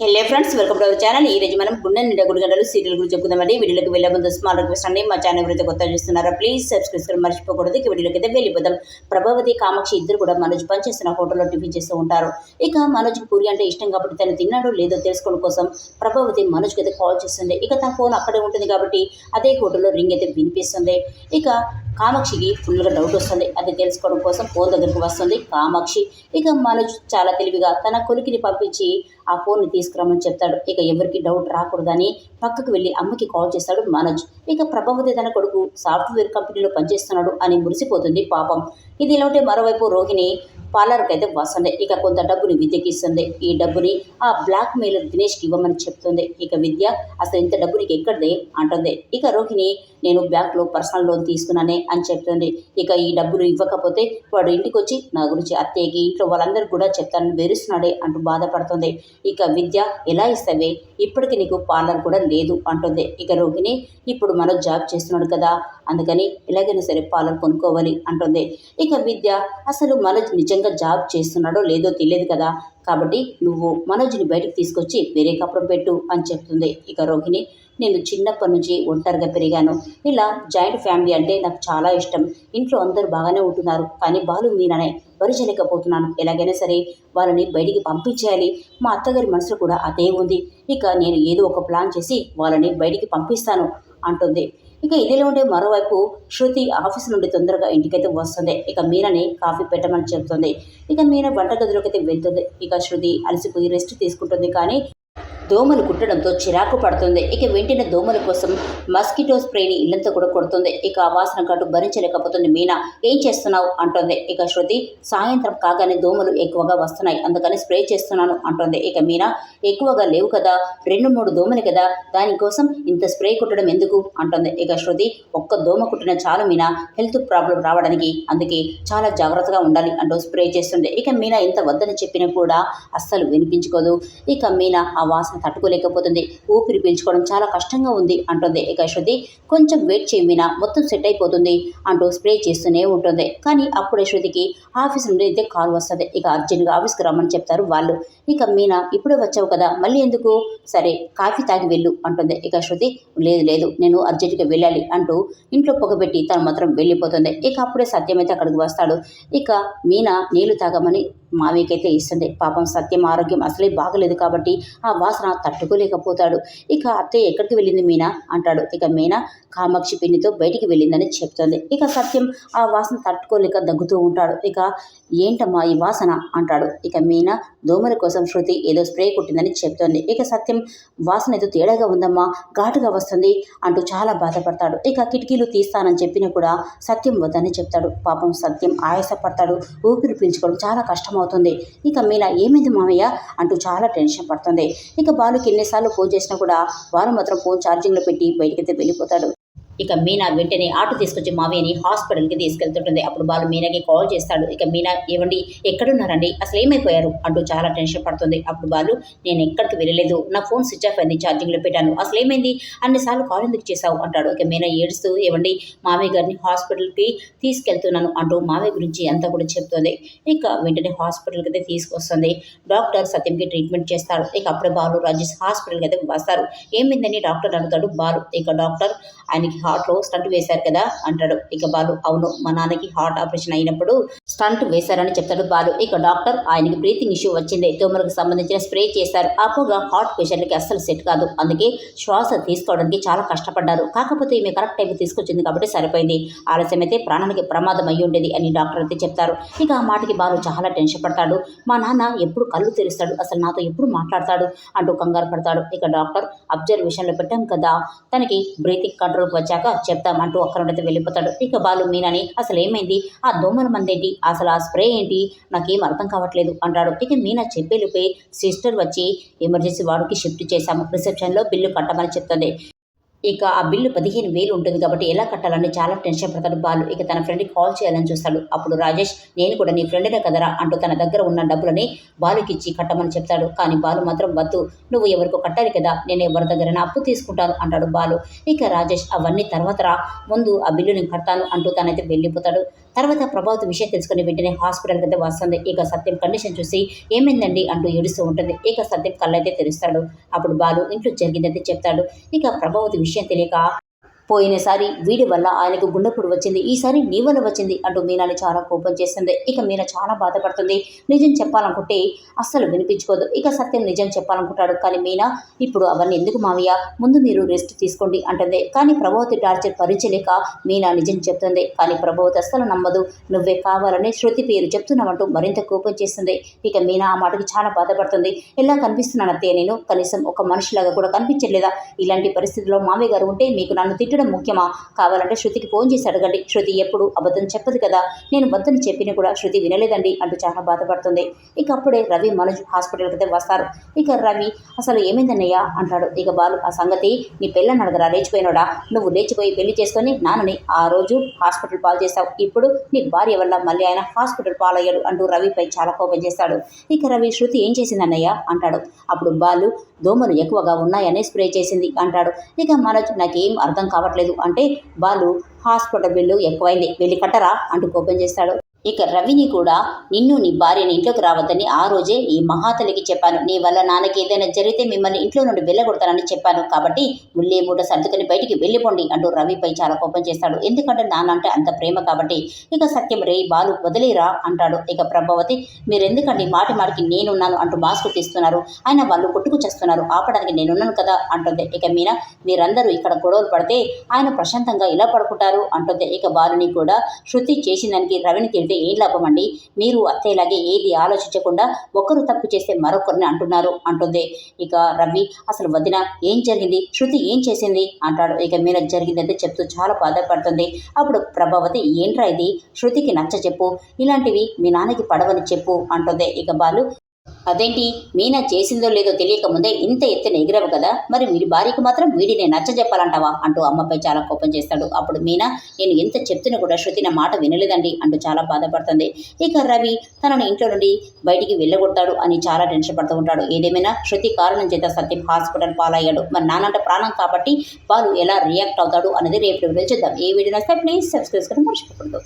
Hello friends welcome to our channel ఈ రోజు మనం గుండె నిండా గుడిగంటలు సీరియల్ గురించి చెప్పుకుందామండి. వీడియోకి వెళ్ళే ముందు స్మాల్ రిక్వెస్ట్ అండి. మా ఛానల్ గురించి కొత్త చూస్తున్నారా ప్లీజ్ సబ్స్క్రైబ్ చేయడం మర్చిపోకూడదు. ఇక వీడియోకి అయితే వెళ్ళిపోదాం. ప్రభావతి కామాక్షి ఇద్దరు కూడా మనోజ్ పనిచేస్తున్న హోటల్లో టిఫిన్ చేస్తూ ఉంటారు. ఇక మనోజ్కి పూరి అంటే ఇష్టం కాబట్టి తను తిన్నాడో లేదో తెలుసుకోవడం కోసం ప్రభావతి మనోజ్కి అయితే కాల్ చేస్తుంది. ఇక తన ఫోన్ అక్కడే ఉంటుంది కాబట్టి అదే హోటల్లో రింగ్ అయితే వినిపిస్తుంది. ఇక కామాక్షికి ఫుల్గా డౌట్ వస్తుంది. అది తెలుసుకోవడం కోసం ఫోన్ దగ్గరికి వస్తుంది కామాక్షి. ఇక మనోజ్ చాలా తెలివిగా తన కొలికిని పంపించి ఆ ఫోన్ని తీసుకురమ్మని చెప్తాడు. ఇక ఎవరికి డౌట్ రాకూడదని పక్కకు వెళ్ళి అమ్మకి కాల్ చేస్తాడు మనోజ్. ఇక ప్రభావతి తన కొడుకు సాఫ్ట్వేర్ కంపెనీలో పనిచేస్తున్నాడు అని మురిసిపోతుంది పాపం. ఇది ఇలా ఉంటే మరోవైపు రోహిణి పార్లర్కి అయితే వస్తుంది. ఇక కొంత డబ్బుని విద్యకి ఇస్తుంది ఈ డబ్బుని ఆ బ్లాక్ మెయిలర్ దినేష్కి ఇవ్వమని చెప్తుంది. ఇక విద్య అసలు ఇంత డబ్బు నీకు ఎక్కడిదే అంటుంది. ఇక రోహిణి నేను బ్యాంక్లో పర్సనల్ లోన్ తీసుకున్నానే అని చెప్తుంది. ఇక ఈ డబ్బులు ఇవ్వకపోతే వాడు ఇంటికి వచ్చి నా గురించి అత్తయ్యకి ఇంట్లో వాళ్ళందరికీ కూడా చెప్తాను బెరుస్తున్నాడే అంటూ బాధపడుతుంది. ఇక విద్య ఎలా ఇస్తావే? ఇప్పటికి నీకు పార్లర్ కూడా లేదు అంటుంది. ఇక రోగిని ఇప్పుడు మనం జాబ్ చేస్తున్నాడు కదా అందుకని ఎలాగైనా సరే పాలన కొనుక్కోవాలి అంటుంది. ఇక విద్య అసలు మనోజ్ నిజంగా జాబ్ చేస్తున్నాడో లేదో తెలియదు కదా కాబట్టి నువ్వు మనోజ్ని బయటకు తీసుకొచ్చి వేరే కప్పుడు పెట్టు అని చెప్తుంది. ఇక రోగిని నేను చిన్నప్పటి నుంచి ఒంటరిగా పెరిగాను. ఇలా జాయింట్ ఫ్యామిలీ అంటే నాకు చాలా ఇష్టం. ఇంట్లో అందరూ బాగానే ఉంటున్నారు. కానీ బాలు మీననే భరించలేకపోతున్నాను. ఎలాగైనా సరే వాళ్ళని బయటికి పంపించేయాలి. మా అత్తగారి మనసులో కూడా అదే ఉంది. ఇక నేను ఏదో ఒక ప్లాన్ చేసి వాళ్ళని బయటికి పంపిస్తాను అంటుంది. ఇక ఇదిలో ఉండే మరోవైపు శృతి ఆఫీస్ నుండి తొందరగా ఇంటికైతే వస్తుంది. ఇక మీనని కాఫీ పెట్టమని చెబుతుంది ఇక మీన వంటగదిలోకి అయితే వెళ్తుంది. ఇక శృతి అలసిపోయి రెస్ట్ తీసుకుంటుంది. కానీ దోమలు కుట్టడంతో చిరాకు పడుతుంది. ఇక వెంటనే దోమల కోసం మస్కిటో స్ప్రేని ఇల్లంతా కూడా కొడుతుంది. ఇక ఆ వాసన గట్టు భరించలేకపోతుంది మీనా. ఏం చేస్తున్నావు? అంటుంది. ఇక శృతి సాయంత్రం కాగానే దోమలు ఎక్కువగా వస్తున్నాయి. అందుకని స్ప్రే చేస్తున్నాను అంటుంది. ఇక మీనా ఎక్కువగా లేవు కదా. రెండు మూడు దోమలు కదా. దానికోసం ఇంత స్ప్రే కుట్టడం ఎందుకు? అంటుంది. ఇక శృతి ఒక్క దోమ కుట్టిన చాలు మీనా. హెల్త్ ప్రాబ్లం రావడానికి అందుకే చాలా జాగ్రత్తగా ఉండాలి అంటూ స్ప్రే చేస్తుంది. ఇక మీనా ఎంత వద్దని చెప్పినా కూడా అస్సలు వినిపించుకోదు. ఇక మీనా ఆ వాసన తట్టుకోలేకపోతుంది. ఊపిరి పీల్చుకోవడం చాలా కష్టంగా ఉంది అంటుంది. ఇక శృతి కొంచెం వెయిట్ చేయి మీనా మొత్తం సెట్ అయిపోతుంది అంటూ స్ప్రే చేస్తూనే ఉంటుంది. కానీ అప్పుడే శృతికి ఆఫీస్ నుండి అయితే కాల్ వస్తుంది. ఇక అర్జెంట్గా ఆఫీస్కి రమ్మని చెప్తారు వాళ్ళు. ఇక మీనా ఇప్పుడే వచ్చావు కదా మళ్ళీ ఎందుకు? సరే కాఫీ తాగి వెళ్ళు అంటుంది. ఇక శృతి లేదు లేదు నేను అర్జెంటుగా వెళ్ళాలి అంటూ ఇంట్లో పొగబెట్టి తను మాత్రం వెళ్ళిపోతుంది. ఇక అప్పుడే సత్యమైతే అక్కడికి వస్తాడు. ఇక మీనా నీళ్ళు తాగమని మామయ్యకైతే ఇస్తుంది పాపం సత్యం ఆరోగ్యం అసలే బాగలేదు కాబట్టి ఆ వాసన తట్టుకోలేకపోతాడు. ఇక అత్తయ్య ఎక్కడికి వెళ్ళింది మీనా? అంటాడు. ఇక మీనా కామాక్షి పిన్నితో బయటికి వెళ్ళిందని చెప్తుంది. ఇక సత్యం ఆ వాసన తట్టుకోలేక దగ్గుతూ ఉంటాడు. ఇక ఏంటమ్మా ఈ వాసన? అంటాడు. ఇక మీనా దోమల కోసం శృతి ఏదో స్ప్రే కుట్టిందని చెప్తోంది. ఇక సత్యం వాసన ఏదో తేడాగా ఉందమ్మా ఘాటుగా వస్తుంది అంటూ చాలా బాధపడతాడు. ఇక కిటికీలు తీస్తానని చెప్పినా కూడా సత్యం వద్దని చెప్తాడు. పాపం సత్యం ఆయాసపడతాడు. ఊపిరి పీల్చుకోవడం చాలా కష్టమవుతుంది. ఇక మీలా ఏమైంది మామయ్య? అంటూ చాలా టెన్షన్ పడుతుంది. ఇక బాలుకి ఎన్నిసార్లు ఫోన్ చేసినా కూడా వారు మాత్రం ఫోన్ ఛార్జింగ్లో పెట్టి బయటకైతే వెళ్ళిపోతాడు. ఇక మీనా వెంటనే ఆటో తీసుకొచ్చి మావయ్యని హాస్పిటల్కి తీసుకెళ్తుంటుంది. అప్పుడు బాలు మీనాకి కాల్ చేస్తాడు. ఇక మీనా ఏమండి ఎక్కడున్నారండి? అసలు ఏమైపోయారు అంటూ చాలా టెన్షన్ పడుతుంది. అప్పుడు బాలు నేను ఎక్కడికి వెళ్ళలేదు. నా ఫోన్ స్విచ్ ఆఫ్ అయింది ఛార్జింగ్లో పెట్టాను. అసలు ఏమైంది అన్నిసార్లు కాల్ ఎందుకు చేశావు? అంటాడు. ఇక మీనా ఏడుస్తూ ఏమండి మామయ్య గారిని హాస్పిటల్కి తీసుకెళ్తున్నాను అంటూ మామయ్య గురించి అంతా కూడా చెప్తుంది. ఇక వెంటనే హాస్పిటల్కి అయితే తీసుకొస్తుంది. డాక్టర్ సత్యంకి ట్రీట్మెంట్ చేస్తాడు. ఇక అప్పుడే బాలు రాజేష్ హాస్పిటల్కి అయితే వస్తారు. ఏమైందని డాక్టర్ అడుగుతాడు బాలు. ఇక డాక్టర్ ఆయనకి హార్ట్లో స్టంట్ వేశారు కదా అంటాడు. ఇక బాలు అవును మా నాన్నకి హార్ట్ ఆపరేషన్ అయినప్పుడు స్టంట్ వేశారని చెప్తాడు బాలు. ఇక డాక్టర్ ఆయనకి బ్రీతింగ్ ఇష్యూ వచ్చింది. తోమలకు సంబంధించిన స్ప్రే చేశారు. ఆ పొగ హార్ట్ పేషెంట్కి అస్సలు సెట్ కాదు. అందుకే శ్వాస తీసుకోవడానికి చాలా కష్టపడ్డారు. కాకపోతే ఈమె కరెక్ట్ టైంకి తీసుకొచ్చింది కాబట్టి సరిపోయింది. ఆలస్యం అయితే ప్రాణానికి ప్రమాదం అయ్యి ఉండేది అని డాక్టర్ అయితే చెప్తారు. ఇక ఆ మాటకి బాలు చాలా టెన్షన్ పడతాడు. మా నాన్న ఎప్పుడు కళ్ళు తెరుస్తాడు. అసలు నాతో ఎప్పుడు మాట్లాడతాడు అంటూ కంగారు పడతాడు. ఇక డాక్టర్ అబ్జర్వేషన్లో పెట్టాం కదా. తనకి బ్రీతింగ్ కంట్రోల్కి వచ్చాక చెప్తామంటూ అక్కడ వెళ్ళిపోతాడు. ఇక బాలు మీనని అసలు ఏమైంది? ఆ దోమల మందేంటి? అసలు ఆ స్ప్రే ఏంటి? నాకేం అర్థం కావట్లేదు అంటాడు. ఇక మీనా చెప్పేలోపే సిస్టర్ వచ్చి ఎమర్జెన్సీ వార్డుకి షిఫ్ట్ చేశాము. రిసెప్షన్లో బిల్లు కట్టమని చెప్తుంది. ఇక ఆ బిల్లు పదిహేను వేలు ఉంటుంది కాబట్టి ఎలా కట్టాలని చాలా టెన్షన్ పడతాడు బాలు. ఇక తన ఫ్రెండ్కి కాల్ చేయాలని చూస్తాడు. అప్పుడు రాజేష్ నేను కూడా నీ ఫ్రెండ్నే కదరా అంటూ తన దగ్గర ఉన్న డబ్బులని బాలుకి ఇచ్చి కట్టమని చెప్తాడు. కానీ బాలు మాత్రం వద్దు. నువ్వు ఎవరికో కట్టాలి కదా నేను ఎవరి దగ్గర అప్పు తీసుకుంటాను అంటాడు బాలు. ఇక రాజేష్ అవన్నీ తర్వాత రా. ముందు ఆ బిల్లు నేను కడతాను అంటూ తనైతే వెళ్ళిపోతాడు. తర్వాత ప్రభావతి విషయం తెలుసుకుని వెంటనే హాస్పిటల్కి అయితే వస్తుంది. ఇక సత్యం కండిషన్ చూసి ఏమైందండి అంటూ ఏడుస్తూ ఉంటుంది. ఇక సత్యం కళ్ళైతే తెరుస్తాడు. అప్పుడు బాలు ఇంట్లో జరిగిందైతే చెప్తాడు. ఇక ప్రభావతి విషయం తెలియక పోయినసారి వీడి వల్ల ఆయనకు గుండెప్పుడు వచ్చింది. ఈసారి నీ వల్ల వచ్చింది అంటూ మీనాని చాలా కోపం చేస్తుంది ఇక మీనా చాలా బాధపడుతుంది. నిజం చెప్పాలనుకుంటే అస్సలు వినిపించుకోదు. ఇక సత్యం నిజం చెప్పాలనుకుంటాడు. కానీ మీనా ఇప్పుడు అవన్నీ ఎందుకు మావయ్య? ముందు మీరు రెస్ట్ తీసుకోండి అంటుంది. కానీ ప్రభావతి టార్చర్ భరించలేక మీనా నిజం చెప్తుంది. కానీ ప్రభావతి అస్సలు నమ్మదు. నువ్వే కావాలని శృతి పేరు చెప్తున్నామంటూ మరింత కోపం చేస్తుంది. ఇక మీనా ఆ మాటకి చాలా బాధపడుతుంది. ఎలా కనిపిస్తున్నాను అత్తయ్య నేను? కనీసం ఒక మనిషిలాగా కూడా కనిపించలేదా ఇలాంటి పరిస్థితుల్లో మామయ్య గారు ఉంటే మీకు నన్ను తిట్టడం ముఖ్యమా? కావాలంటే శృతికి ఫోన్ చేసి అడగండి. శృతి ఎప్పుడు అబద్ధం చెప్పదు కదా. నేను వద్దని చెప్పినా కూడా శృతి వినలేదండి అంటూ చాలా బాధపడుతుంది. ఇక అప్పుడే రవి మనోజ్ హాస్పిటల్కి వస్తారు. ఇక రవి అసలు ఏమైందన్నయ్యా? అంటాడు. ఇక బాలు ఆ సంగతి నీ పెళ్ళని అడగరా లేచిపోయినాడా? నువ్వు లేచిపోయి పెళ్ళి చేసుకొని నాన్నని ఆ రోజు హాస్పిటల్ పాలు చేస్తావు. ఇప్పుడు నీ భార్య వల్ల మళ్ళీ ఆయన హాస్పిటల్ పాలయ్యాడు అంటూ రవిపై చాలా కోపం చేస్తాడు. ఇక రవి శృతి ఏం చేసిందన్నయ్య? అంటాడు. అప్పుడు బాలు దోమలు ఎక్కువగా ఉన్నాయని స్ప్రే చేసింది అంటాడు. ఇక మనోజ్ నాకేం అర్థం కావట్లేదు. అంటే వాళ్ళు హాస్పిటల్ బిల్లు ఎక్కువైంది. వెళ్ళి కట్టరా అంటూ కోపం చేస్తాడు. ఇక రవిని కూడా నిన్ను నీ భార్యని ఇంట్లోకి రావద్దని ఆ రోజే ఈ మహాతలికి చెప్పాను. నీ వల్ల నాన్నకి ఏదైనా జరిగితే మిమ్మల్ని ఇంట్లో నుండి వెళ్ళగొడతానని చెప్పాను. కాబట్టి ముల్లే మూట సర్దుకొని బయటికి వెళ్ళిపోండి అంటూ రవిపై చాలా కోపం చేస్తాడు. ఎందుకంటే నాన్న అంటే అంత ప్రేమ కాబట్టి. ఇక సత్యం రే బాలు వదిలేరా అంటాడు. ఇక ప్రభావతి మీరెందుకండి? మాటి మాటికి నేనున్నాను అంటూ మాస్క్ తీస్తున్నారు. ఆయన వాళ్ళు కొట్టుకు చేస్తున్నారు. ఆపడానికి నేనున్నాను కదా అంటుంది. ఇక మీనా మీరందరూ ఇక్కడ గొడవలు పడితే ఆయన ప్రశాంతంగా ఇలా పడుకుంటారు? అంటుంది. ఇక బాలుని కూడా శృతి చేసిన రవిని రవిని చేస్తే ఏం లాభం అండి? మీరు అత్తయ్యలాగే ఏది ఆలోచించకుండా ఒకరు తప్పు చేస్తే మరొకరిని అంటున్నారు అంటుంది. ఇక రవి అసలు వదిన ఏం జరిగింది? శృతి ఏం చేసింది? అంటాడు. ఇక మీన జరిగిందంటే చెప్తూ చాలా బాధపడుతుంది. అప్పుడు ప్రభావతి ఏంట్రా ఇది? శృతికి నచ్చ చెప్పు. ఇలాంటివి మీ నాన్నకి పడవని చెప్పు అంటుంది. ఇక బాలు అదేంటి? మీనా చేసిందో లేదో తెలియక ముందే ఇంత ఎత్తున ఎగిరవు కదా? మరి వీడి భార్యకు మాత్రం వీడిని నచ్చజెప్పాలంటావా? అంటూ అమ్మపై చాలా కోపం చేస్తాడు. అప్పుడు మీనా నేను ఎంత చెప్తున్నా కూడా శృతి నా మాట వినలేదండి అంటూ చాలా బాధపడుతుంది. ఇక రవి తనను ఇంట్లో నుండి బయటికి వెళ్ళగొడతాడు అని చాలా టెన్షన్ పడుతూ ఉంటాడు. ఏదేమైనా శృతి కారణం చేత సత్యం హాస్పిటల్ పాలయ్యాడు. మరి నానంట ప్రాణం కాబట్టి వాళ్ళు ఎలా రియాక్ట్ అవుతాడు అనేది రేపు చూద్దాం. ఏ వీడియో నచ్చితే ప్లీజ్ సబ్స్క్రైబ్ మర్చిపోకూడదు.